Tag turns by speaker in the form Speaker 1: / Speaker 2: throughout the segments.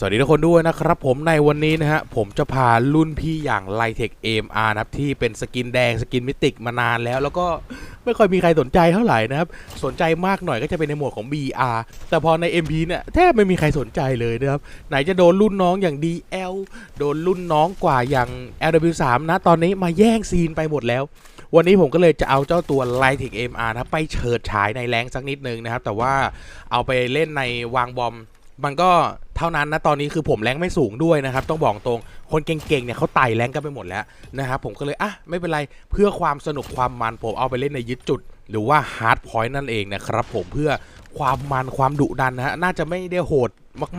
Speaker 1: สวัสดีทุกคนด้วยนะครับผมในวันนี้นะฮะผมจะพารุ่นพี่อย่าง l i t e c h AMR นะครับที่เป็นสกินแดงสกินมิติกมานานแล้ว แล้วก็ไม่ค่อยมีใครสนใจเท่าไหร่นะครับ สนใจมากหน่อยก็จะเป็นในหมวดของ BR แต่พอใน MP เนี่ยแทบไม่มีใครสนใจเลยนะครับ ไหนจะโดนรุ่นน้องอย่าง DL โดนรุ่นน้องกว่าอย่าง LW3 นะตอนนี้มาแย่งซีนไปหมดแล้ว วันนี้ผมก็เลยจะเอาเจ้าตัว l i t e c h MR นะไปเฉิดฉายในแรงสักนิดนึงนะครับ แต่ว่าเอาไปเล่นในวางบอม มันก็เท่านั้นนะตอนนี้คือผมแรงไม่สูงด้วยนะครับ ต้องบอกตรงคนเก่งๆเนี่ยเขาไต่แรงกันไปหมดแล้วนะครับผมก็เลยอะไม่เป็นไรเพื่อความสนุกความมันผมเอาไปเล่นในยึดจุด หรือว่าฮาร์ดพอยต์นั่นเองนะครับผมเพื่อความมันความดุดันนะฮะน่าจะไม่ได้โหด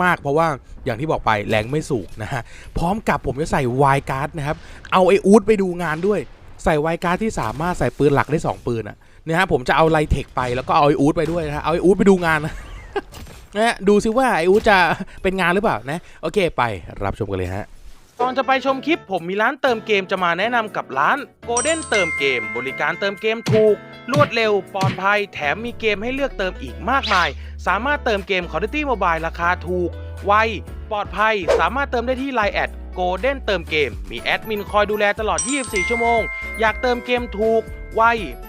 Speaker 1: มากๆ เพราะว่าอย่างที่บอกไปแรงไม่สูงนะฮะพร้อมกับผมจะใส่วายการ์ดนะครับเอาไออูดไปดูงานด้วย ใส่วายการ์ดที่สามารถใส่ปืนหลักได้สองปืนอะนะฮะผมจะเอาไลเทคไปแล้วก็เอาไออูดไปด้วยนะฮะเอาไออูดไปดูงานนะ นะฮะดูซิว่าไออูจะเป็นงานหรือเปล่านะโอเคไปรับชมกันเลยฮะ
Speaker 2: ก่อนจะไปชมคลิปผมมีร้านเติมเกมจะมาแนะนำกับร้าน Golden เติมเกม บริการเติมเกมถูก รวดเร็วปลอดภัย แถมมีเกมให้เลือกเติมอีกมากมาย สามารถเติมเกม Call of Duty Mobile ราคาถูก ไว ปลอดภัย สามารถเติมได้ที่ Line แอด Golden เติมเกม มีแอดมินคอยดูแลตลอด 24 ชั่วโมง อยากเติมเกมถูก ไว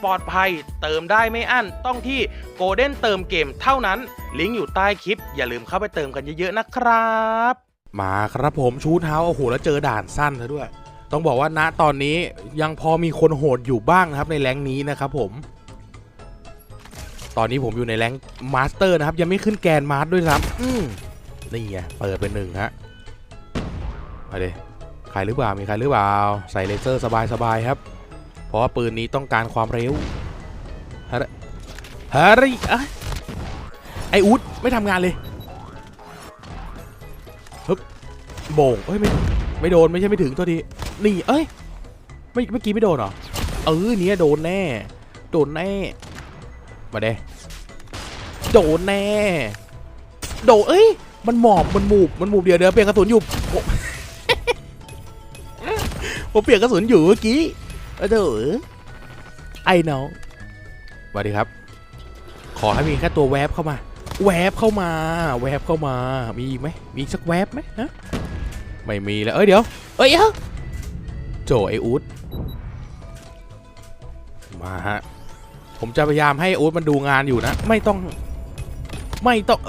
Speaker 2: ปลอดภัย เติมได้ไม่อั้นต้องที่ Golden เติมเกมเท่านั้น ลิงก์อยู่ใต้คลิป อย่าลืมเข้าไปเติมกันเยอะๆนะครับ
Speaker 1: มาครับผมชูเท้าโอ้โหแล้วเจอด่านสั้นซะด้วย ต้องบอกว่าณตอนนี้ยังพอมีคนโหดอยู่บ้างนะครับในแรงนี้นะครับผม ตอนนี้ผมอยู่ในแรงมาสเตอร์นะครับ ยังไม่ขึ้นแกนมาสด้วยซ้ำอืมนี่ไงเปิดเป็นหนึ่งฮะมาดิใครหรือเปล่ามีใครหรือเปล่า ใส่เลเซอร์สบายๆครับ เพราะว่าปืนนี้ต้องการความเร็วฮะฮะไรอะไออุดไม่ทำงานเลยโบ่งเอ้ยไม่ไม่โดนไม่ใช่ไม่ถึงตัวทีนี่เอ้ยไม่เมื่อกี้ไม่โดนหรอเออเนี้ยโดนแน่ โดนแน่ มาเด้โดนแน่ โดนเอ้ยมันหมอบมันหมูบมันหมูบเดี๋ยวเดี๋ยวเปลี่ยนกระสุนอยู่ผมผมเปลี่ยนกระสุนอยู่เมื่อกี้ เออเด้อไอ้น้องสวัสดีครับ ขอให้มีแค่ตัวแวบเข้ามา แวบเข้ามา แวบเข้ามา มีอีกไหมมีอีกสักแวบไหมฮะ ไม่มีแล้ว เอ้ยเดี๋ยว เอ้ยเอ้าโจไออูดมาฮะ ผมจะพยายามให้อูดมันดูงานอยู่นะ ไม่ต้อง ไม่ต้อง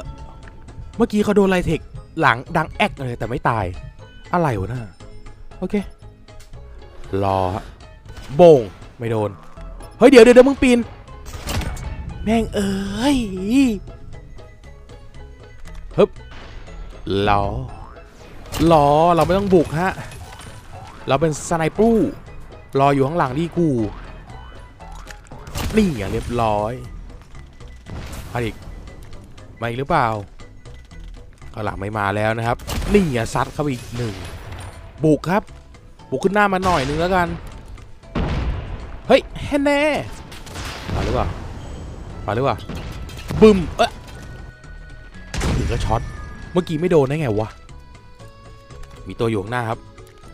Speaker 1: เมื่อกี้เขาโดนไลเทคหลังดังแอกเลยแต่ไม่ตาย อะไรวะน่ะโอเค รอฮะ โบงไม่โดน เฮ้ยเดี๋ยวเดี๋ยวเดี๋ยวมึงปีน แม่งเอ้ยฮึบรอรอเราไม่ต้องบุกฮะ เราเป็นสไนปูรออยู่ข้างหลังที่กู นี่อะเรียบร้อยมาอีก มาอีกหรือเปล่าข้างหลังไม่มาแล้วนะครับ นี่อะซัดเข้าไปอีกหนึ่ง บุกครับ บุกขึ้นหน้ามาหน่อยนึงแล้วกัน เฮ้ยแฮ่แน่มาหรือเปล่ามาหรือเปล่าบึมเอ๊ะถึงก็ช็อตเมื่อกี้ไม่โดนได้ไงวะมีตัวอยู่ข้างหน้าครับ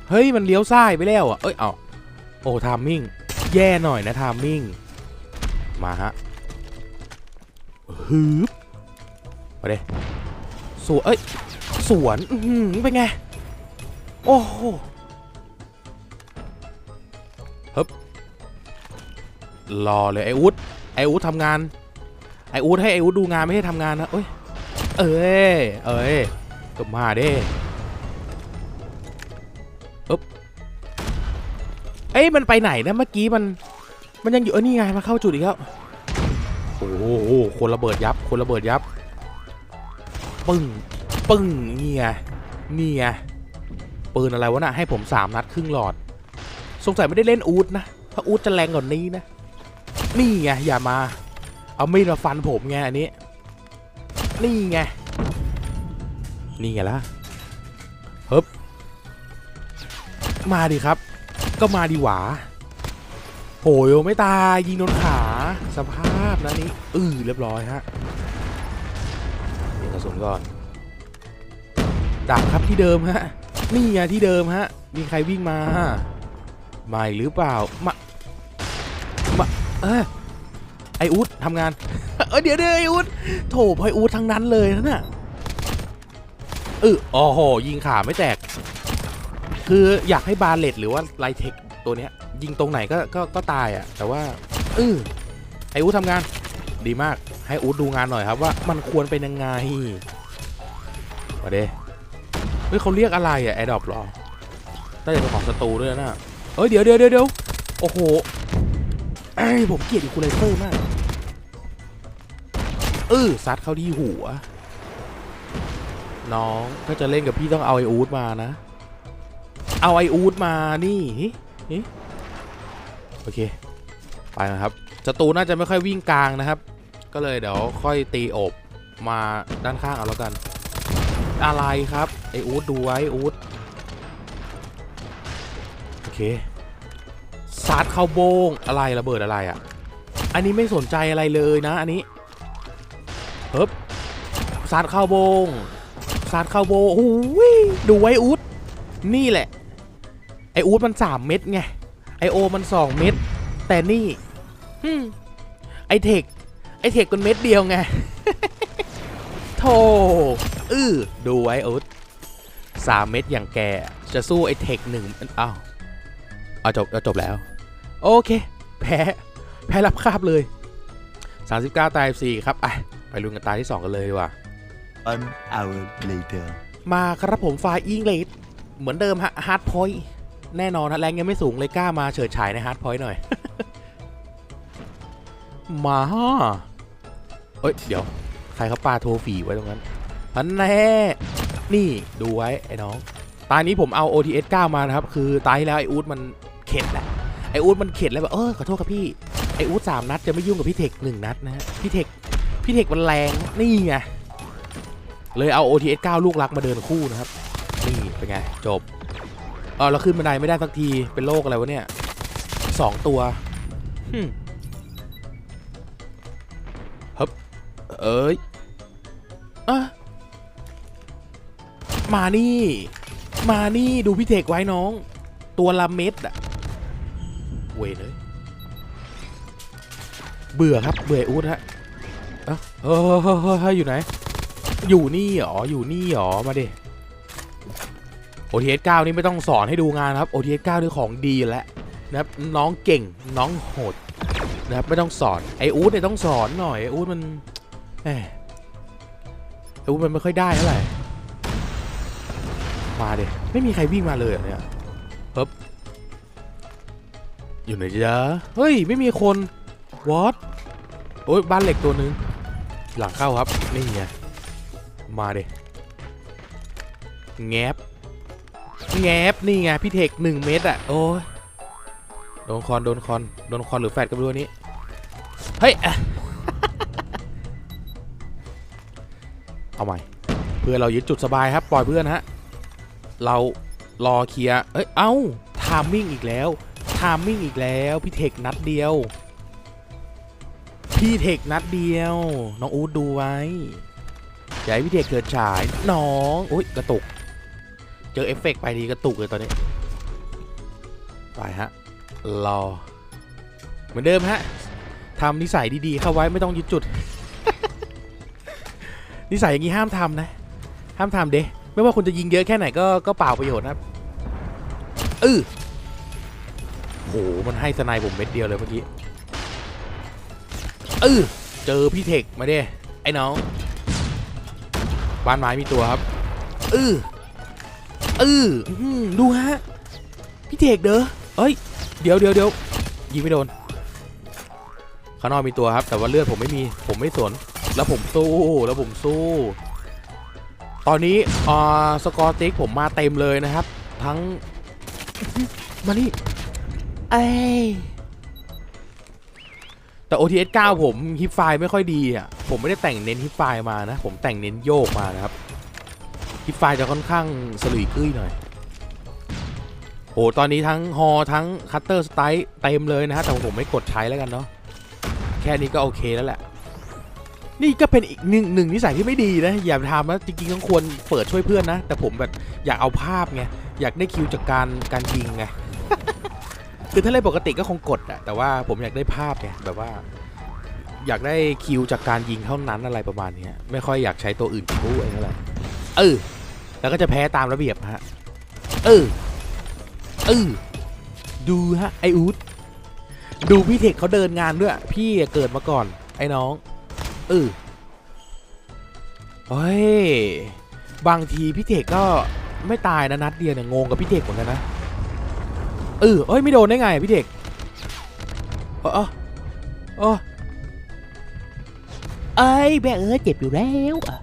Speaker 1: เฮ้ยมันเลี้ยวซ้ายไปแล้วอะเอ้ยเอาโอ้ทามมิ่งแย่หน่อยนะทามมิ่งมาฮะฮึบมาเด้สวนเอ้ยสวนอื้อหือเป็นไงโอ้โหฮึบ รอเลยไออุดไออุดทำงาน ไออุดให้ไออุดดูงานไม่ให้ทำงานนะเอ้ย เอ้ย เอ้ยก็มาเด้เอ้ยมันไปไหนนะเมื่อกี้มัน มันยังอยู่เออนี่ไงมาเข้าจุดอีกแล้วโอ้โหคนระเบิดยับ คนระเบิดยับ ปึ้ง ปึ้งนี่ไงนี่ไงปืนอะไรวะน่ะให้ผมสามนัดครึ่งหลอด สงสัยไม่ได้เล่นอูดนะ ถ้าอูดจะแรงกว่านี้นะ นี่ไงอย่ามา เอามีดมาฟันผมไงอันนี้ นี่ไง นี่ไงล่ะฮึบมาดิครับ ก็มาดีหวาโหยไม่ตายยิงโดนขาสภาพนะนี้อือเรียบร้อยฮะเดี๋ยวกระสุนก่อนดักครับที่เดิมฮะนี่ไงที่เดิมฮะมีใครวิ่งมามาอีกหรือเปล่ามา เออไออุดทำงาน เออเดี๋ยวเดี๋ยวไออุดโถพอยอุดทั้งนั้นเลยนะน่ะเอออโอ้โหยิงขาไม่แตก คืออยากให้บาเลตหรือว่าไลเทคตัวเนี้ย ยิงตรงไหนก็ก็ก็ตายอะ แต่ว่าเออให้อูทำงาน ดีมากให้อูดดูงานหน่อยครับว่ามันควรเป็นยังไงมาเด้เฮ้ยเขาเรียกอะไรอะแอดดอปหรอน่าจะเป็นของสตูด้วยนะเอ้ยเดี๋ยวเดี๋ยวเดี๋ยวเดี๋ยวโอ้โห ไอ้ยผมเกลียดอีคูเลเตอร์มาก เออซัดเข้าที่หัว น้องถ้าจะเล่นกับพี่ต้องเอาไออูดมานะ เอาไออูดมานี่โอเค ไปนะครับศัตรูน่าจะไม่ค่อยวิ่งกลางนะครับ ก็เลยเดี๋ยวค่อยตีโอบมาด้านข้างเอาแล้วกัน อะไรครับ ไออูดดูไว้อูดโอเค สาดเข้าโบงอะไรระเบิดอะไรอะ่ะ อันนี้ไม่สนใจอะไรเลยนะ อันนี้เฮ้บสาดเข้าโบงซาดเข้าโบงโอ้ยดูไว้อูดนี่แหละ ไออูดมัน3เม็ดไงไอโอมัน2เม็ดแต่นี่ฮึไอเทคไอเทคมันเม็ดเดียวไงโธ่อือดูไว้อูดสามเม็ดอย่างแกจะสู้ไอเทคหนึ่งอ้าวเอาจบเอาจบแล้ว โอเค แพ้ แพ้รับคาบเลย 39 ตาย4ครับอะไปลุ้นกันตาที่ 2 กันเลยดีกว่า
Speaker 3: One hour later.
Speaker 1: มาครับผมฝ่ายอิงเลดเหมือนเดิมฮะฮาร์ดพอยต์แน่นอนฮะแรงยังไม่สูงเลยกล้ามาเฉิดฉายในฮาร์ดพอยต์หน่อย มาฮะเอ้ย เดี๋ยว ใครเขาปาโทฝีไว้ตรงนั้นพันแน่นี่ดูไว้ ไอ้น้อง ตานี้ผมเอา OTS 9 มานะครับ คือตายที่แล้วไออูดมันเข็ดแหละ ไออูดมันเข็ดแล้วแบบเออขอโทษครับพี่ไออูดสามนัดจะไม่ยุ่งกับพี่เทคหนึ่งนัดนะฮะพี่เทคพี่เทคมันแรงนี่ไงเลยเอา OTS 9 ลูกรักมาเดินคู่นะครับ นี่เป็นไง จบเออเราขึ้นบันไดไม่ได้สักทีเป็นโรคอะไรวะเนี่ยสองตัวฮึบเอ้ยอะมานี่ มานี่ดูพี่เทกไว้น้อง ตัวละเม็ดอะ เวยเลยเบื่อครับเบื่ออูดฮะเอ้าเฮ้ยอยู่ไหน อยู่นี่เหรออยู่นี่เหรอมาดิ OTS 9นี่ไม่ต้องสอนให้ดูงานครับ OTS 9นี่ของดีอยู่แล้วนะครับน้องเก่งน้องโหดนะครับไม่ต้องสอนไออูดเนี่ยต้องสอนหน่อยไออูดมันแหมไออูดมันไม่ค่อยได้เท่าไหร่มาดิไม่มีใครวิ่งมาเลยเหรอเนี่ยปึ๊บ อยู่ไหนจ๊ะเฮ้ย ไม่มีคนวอตโอ้ยบ้านเหล็กตัวหนึ่งหลังเข้าครับ นี่ไง มาดิแงบแงบนี่ไงพี่เทคหนึ่งเมตรอะ โอ้ยโดนคอน โดนคอน โดนคอนหรือแฟดก็ไม่รู้อันนี้ เฮ้ยอะเอาใหม่ เพื่อเรายึดจุดสบายครับ ปล่อยเพื่อนฮะ เรารอเคลียร์เอ้ย เอ้า ทามมิ่งอีกแล้วทามมิ่งอีกแล้วพี่เทคนัดเดียว พี่เทคนัดเดียว น้องอูดดูไว้อย่าให้พี่เทคเกิดฉายน้องอุ้ยกระตุก เจอเอฟเฟกต์ไปดีกระตุกเลยตอนนี้ ไปฮะรอเหมือนเดิมฮะทำนิสัยดีๆเข้าไว้ไม่ต้องยึดจุด นิสัยอย่างนี้ห้ามทำนะ ห้ามทำเด้ไม่ว่าคุณจะยิงเยอะแค่ไหนก็ก็เปล่าประโยชน์ครับอือ โหมันให้สไนผมเม็ดเดียวเลยเมื่อกี้เออเจอพี่เทคมาเด้ไอ้น้องบ้านไม้มีตัวครับอืออืออดูฮะพี่เทกเด้อเอ้ยเดี๋ยวเดี๋ยวเดี๋ยวยิงไม่โดนข้างนอกมีตัวครับ แต่ว่าเลือดผมไม่มีผมไม่สนแล้วผมสู้แล้วผมสู้ ตอนนี้อ่าสกอร์ติ๊กผมมาเต็มเลยนะครับ ทั้งมานี่ ไอ้ยแต่ OTS 9 ผมฮิปไฟไม่ค่อยดีอะ ผมไม่ได้แต่งเน้นฮิปไฟมานะ ผมแต่งเน้นโยกมานะครับฮิปไฟจะค่อนข้างสลุยกุ้ยหน่อยโหตอนนี้ทั้งฮอทั้งคัตเตอร์สไตล์เต็มเลยนะฮะ แต่ผมไม่กดใช้แล้วกันเนาะ แค่นี้ก็โอเคแล้วแหละ นี่ก็เป็นอีกหนึ่งหนึ่งนิสัยที่ไม่ดีนะ อย่าทำนะ จริงๆต้องควรเปิดช่วยเพื่อนนะ แต่ผมแบบอยากเอาภาพไง อยากได้คิวจากการการยิงไง คือถ้าเล่นปกติก็คงกดอะแต่ว่าผมอยากได้ภาพไงแบบว่า อยากได้คิวจากการยิงเท่านั้นอะไรประมาณนี้ไม่ค่อยอยากใช้ตัวอื่นช่วยเท่าไหร่เออแแล้วก็จะแพ้ตามระเบียบฮะเออเออดูฮะไออูดดูพี่เทคเขาเดินงานด้วย พี่เกิดมาก่อน ไอ้น้องเออเฮ้ยบางทีพี่เทคก็ไม่ตายนะนัดเดียวเนี่ยงงกับพี่เทคเหมือนกันนะ เออเอ้ยไม่โดนได้ไงพี่เทคเออเออเออเอ้ยแบกเอ้ยเจ็บอยู่แล้วอะ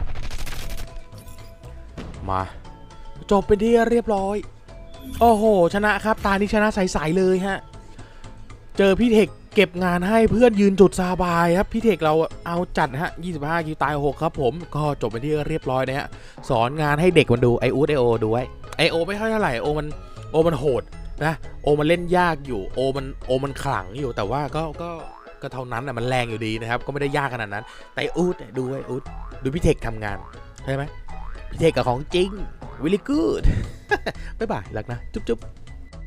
Speaker 1: มา จบเป็นที่เรียบร้อย โอ้โห ชนะครับ ตานี้ชนะใสๆเลยฮะ เจอพี่เทคเก็บงานให้เพื่อนยืนจุดซาบายครับ พี่เทคเราเอาจัดฮะ 25คิวตาย6ครับผม ก็จบเป็นที่เรียบร้อยนะฮะ สอนงานให้เด็กมันดูไออูดไอโอดูไว้ไอโอไม่ค่อยเท่าไหร่โอมันโอมันโหด นะโอมันเล่นยากอยู่โอมันโอมันขลังอยู่แต่ว่าก็ก็ก็เท่านั้นนะมันแรงอยู่ดีนะครับ ก็ไม่ได้ยากขนาดนั้น แต่อูดดูไออูดดูพี่เทคทำงานใช่ไหมพี่เทคกับของจริงวิลลี่กูดบ๊ายบายรักนะ จุ๊บจุ๊บ